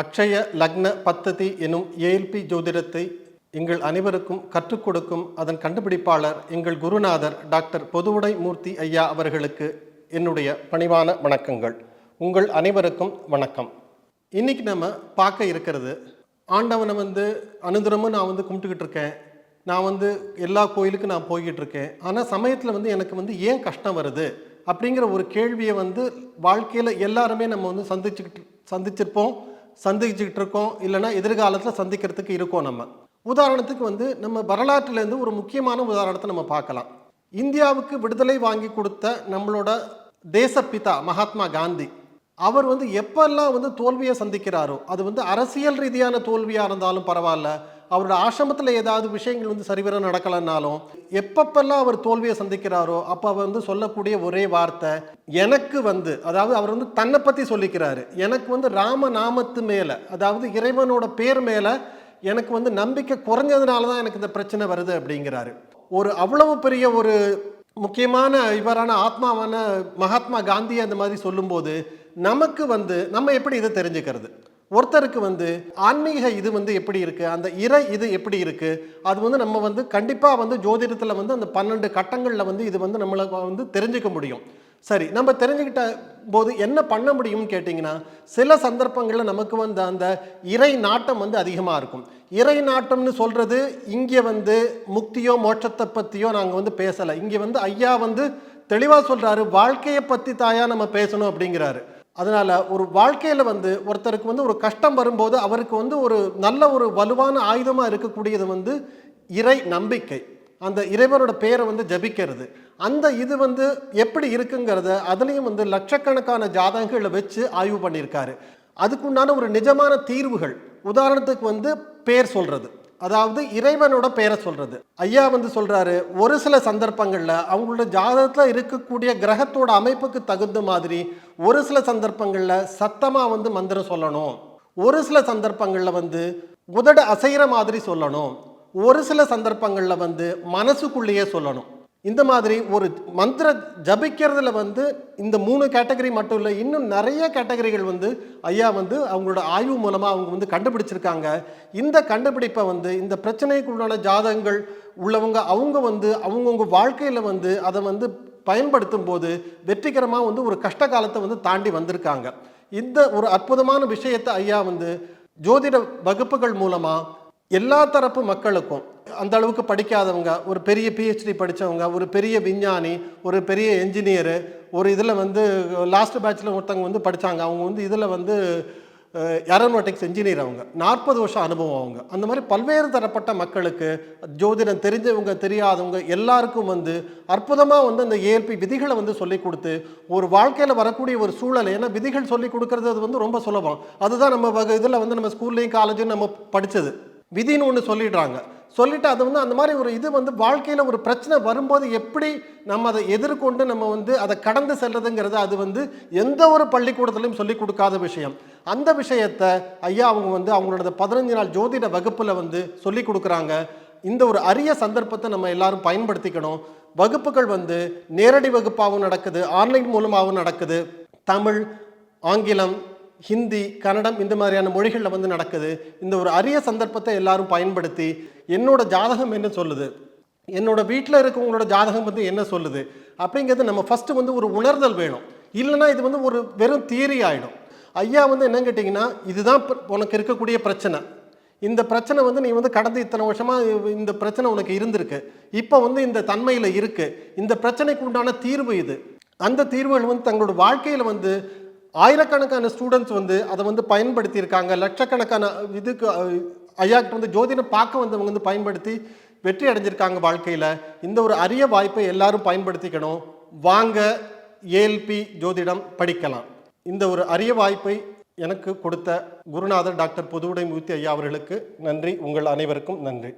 அக்ஷய லக்ன பத்ததி எனும் ஏஎல்பி ஜோதிடத்தை எங்கள் அனைவருக்கும் கற்றுக் கொடுக்கும் அதன் கண்டுபிடிப்பாளர் எங்கள் குருநாதர் டாக்டர் பொதுவுடை மூர்த்தி ஐயா அவர்களுக்கு என்னுடைய பணிவான வணக்கங்கள். உங்கள் அனைவருக்கும் வணக்கம். இன்னைக்கு நம்ம பார்க்க இருக்கிறது ஆண்டவனை வந்து அனுதினமும் நான் வந்து கும்பிட்டுக்கிட்டு இருக்கேன். நான் வந்து எல்லா கோயிலுக்கும் நான் போய்கிட்டு இருக்கேன். ஆனால் சமயத்தில் வந்து எனக்கு வந்து ஏன் கஷ்டம் வருது அப்படிங்கிற ஒரு கேள்வியை வந்து வாழ்க்கையில் எல்லாருமே நம்ம வந்து சந்திச்சுக்கிட்டு சந்திச்சிருப்போம். சந்திச்சுக்கிட்டு இருக்கோம் இல்லைன்னா எதிர்காலத்தில் சந்திக்கிறதுக்கு இருக்கோம் நம்ம. உதாரணத்துக்கு வந்து நம்ம வரலாற்றுலேருந்து ஒரு முக்கியமான உதாரணத்தை நம்ம பார்க்கலாம். இந்தியாவுக்கு விடுதலை வாங்கி கொடுத்த நம்மளோட தேசப்பிதா மகாத்மா காந்தி அவர் வந்து எப்பெல்லாம் வந்து தோல்வியை சந்திக்கிறாரோ அது வந்து அரசியல் ரீதியான தோல்வியாக இருந்தாலும் பரவாயில்ல அவரோட ஆசிரமத்தில் ஏதாவது விஷயங்கள் வந்து சரிவர நடக்கலைன்னாலும் எப்பப்பெல்லாம் அவர் தோல்வியை சந்திக்கிறாரோ அப்போ அவர் வந்து சொல்லக்கூடிய ஒரே வார்த்தை எனக்கு வந்து அதாவது அவர் வந்து தன்னை பற்றி சொல்லிக்கிறாரு. எனக்கு வந்து ராம நாமத்து மேலே அதாவது இறைவனோட பேர் மேலே எனக்கு வந்து நம்பிக்கை குறைஞ்சதுனால தான் எனக்கு இந்த பிரச்சனை வருது அப்படிங்கிறாரு. ஒரு அவ்வளவு பெரிய ஒரு முக்கியமான இவரான ஆத்மாவான மகாத்மா காந்தி அந்த மாதிரி சொல்லும்போது நமக்கு வந்து நம்ம எப்படி இதை தெரிஞ்சுக்கிறது? ஒருத்தருக்கு வந்து ஆன்மீக இது வந்து எப்படி இருக்குது அந்த இறை இது எப்படி இருக்குது அது வந்து நம்ம வந்து கண்டிப்பாக வந்து ஜோதிடத்தில் வந்து அந்த பன்னெண்டு கட்டங்களில் வந்து இது வந்து நம்மளை வந்து தெரிஞ்சுக்க முடியும். சரி நம்ம தெரிஞ்சுக்கிட்ட போது என்ன பண்ண முடியும்னு கேட்டிங்கன்னா சில சந்தர்ப்பங்களில் நமக்கு வந்து அந்த இறை நாட்டம் வந்து அதிகமாக இருக்கும். இறை நாட்டம்னு சொல்கிறது இங்கே வந்து முக்தியோ மோட்சத்தை பற்றியோ நாங்கள் வந்து பேசலை. இங்கே வந்து ஐயா வந்து தெளிவாக சொல்கிறாரு வாழ்க்கையை பற்றி தாயா நம்ம பேசணும் அப்படிங்கிறாரு. அதனால் ஒரு வாழ்க்கையில் வந்து ஒருத்தருக்கு வந்து ஒரு கஷ்டம் வரும்போது அவருக்கு வந்து ஒரு நல்ல ஒரு வலுவான ஆயுதமாக இருக்கக்கூடியது வந்து இறை நம்பிக்கை. அந்த இறைவனோட பேரை வந்து ஜபிக்கிறது. அந்த இது வந்து எப்படி இருக்குங்கிறத அதுலேயும் வந்து லட்சக்கணக்கான ஜாதகங்களை வச்சு ஆய்வு பண்ணியிருக்காரு. அதுக்குண்டான ஒரு நிஜமான தீர்வுகள். உதாரணத்துக்கு வந்து பேர் சொல்கிறது அதாவது இறைவனோட பெயரை சொல்கிறது ஐயா வந்து சொல்கிறாரு ஒரு சில சந்தர்ப்பங்களில் அவங்களோட ஜாதகத்தில் இருக்கக்கூடிய கிரகத்தோட அமைப்புக்கு தகுந்த மாதிரி ஒரு சில சந்தர்ப்பங்களில் சத்தமாக வந்து மந்திரம் சொல்லணும். ஒரு சில சந்தர்ப்பங்களில் வந்து உதட அசைகிற மாதிரி சொல்லணும். ஒரு சில சந்தர்ப்பங்களில் வந்து மனசுக்குள்ளேயே சொல்லணும். இந்த மாதிரி ஒரு மந்திர ஜபிக்கிறதுல வந்து இந்த மூணு கேட்டகரி மட்டும் இல்லை இன்னும் நிறைய கேட்டகரிகள் வந்து ஐயா வந்து அவங்களோட ஆய்வு மூலமாக அவங்க வந்து கண்டுபிடிச்சிருக்காங்க. இந்த கண்டுபிடிப்பை வந்து இந்த பிரச்சனைக்குள்ளான ஜாதகங்கள் உள்ளவங்க அவங்க வந்து அவங்கவுங்க வாழ்க்கையில் வந்து அதை வந்து பயன்படுத்தும் போது வெற்றிகரமாக வந்து ஒரு கஷ்ட காலத்தை வந்து தாண்டி வந்திருக்காங்க. இந்த ஒரு அற்புதமான விஷயத்தை ஐயா வந்து ஜோதிட வகுப்புகள் மூலமாக எல்லா தரப்பு மக்களுக்கும் அந்த அளவுக்கு படிக்காதவங்க ஒரு பெரிய பிஹெச்டி படித்தவங்க ஒரு பெரிய விஞ்ஞானி ஒரு பெரிய என்ஜினியரு ஒரு இதில் வந்து லாஸ்ட் பேட்சில் ஒருத்தவங்க வந்து படித்தாங்க அவங்க வந்து இதில் வந்து ஏரோநாட்டிக்ஸ் என்ஜினியர் அவங்க. நாற்பது வருஷம் அனுபவம் அவங்க. அந்த மாதிரி பல்வேறு தரப்பட்ட மக்களுக்கு ஜோதிடம் தெரிஞ்சவங்க தெரியாதவங்க எல்லாருக்கும் வந்து அற்புதமாக வந்து அந்த ஏற்பி விதிகளை வந்து சொல்லி கொடுத்து ஒரு வாழ்க்கையில் வரக்கூடிய ஒரு சூழல் ஏன்னா விதிகள் சொல்லி கொடுக்கறது அது வந்து ரொம்ப சுலபம். அதுதான் நம்ம இதில் வந்து நம்ம ஸ்கூல்லையும் காலேஜும் நம்ம படித்தது விதின்னு ஒன்று சொல்லிடுறாங்க. சொல்லிட்டு அது வந்து அந்த மாதிரி ஒரு இது வந்து வாழ்க்கையில் ஒரு பிரச்சனை வரும்போது எப்படி நம்ம அதை எதிர்கொண்டு நம்ம வந்து அதை கடந்து செல்றதுங்கிறது அது வந்து எந்த ஒரு பள்ளிக்கூடத்துலையும் சொல்லி கொடுக்காத விஷயம். அந்த விஷயத்தை ஐயா அவங்க வந்து அவங்களோட பதினஞ்சு நாள் ஜோதிட வகுப்பில் வந்து சொல்லி கொடுக்குறாங்க. இந்த ஒரு அரிய சந்தர்ப்பத்தை நம்ம எல்லாரும் பயன்படுத்திக்கணும். வகுப்புகள் வந்து நேரடி வகுப்பாகவும் நடக்குது ஆன்லைன் மூலமாகவும் நடக்குது. தமிழ் ஆங்கிலம் ஹிந்தி கன்னடம் இந்த மாதிரியான மொழிகளில் வந்து நடக்குது. இந்த ஒரு அரிய சந்தர்ப்பத்தை எல்லாரும் பயன்படுத்தி என்னோட ஜாதகம் என்ன சொல்லுது? என்னோட வீட்டில் இருக்கவங்களோட ஜாதகம் வந்து என்ன சொல்லுது? அப்படிங்கிறது நம்ம ஃபஸ்ட்டு வந்து ஒரு உணர்தல் வேணும். இல்லைன்னா இது வந்து ஒரு வெறும் தியரி ஆகிடும் ஐயா வந்து என்ன கேட்டிங்கன்னா இதுதான் உனக்கு இருக்கக்கூடிய பிரச்சனை. இந்த பிரச்சனை வந்து நீ வந்து கடந்த இத்தனை வருஷமாக இந்த பிரச்சனை உனக்கு இருந்திருக்கு. இப்போ வந்து இந்த தன்மையில் இருக்குது இந்த பிரச்சனைக்கு உண்டான தீர்வு இது. அந்த தீர்வுகள் வந்து தங்களோட வாழ்க்கையில் வந்து ஆயிரக்கணக்கான ஸ்டூடெண்ட்ஸ் வந்து அதை வந்து பயன்படுத்தியிருக்காங்க. லட்சக்கணக்கான இதுக்கு ஐயாக்கிட்ட வந்து ஜோதிடம் பார்க்க வந்தவங்க வந்து பயன்படுத்தி வெற்றி அடைஞ்சிருக்காங்க வாழ்க்கையில். இந்த ஒரு அரிய வாய்ப்பை எல்லாரும் பயன்படுத்திக்கணும். வாங்க ஏஎல்பி ஜோதிடம் படிக்கலாம். இந்த ஒரு அரிய வாய்ப்பை எனக்கு கொடுத்த குருநாதர் டாக்டர் புதுவுடை மூர்த்தி ஐயா அவர்களுக்கு நன்றி. உங்கள் அனைவருக்கும் நன்றி.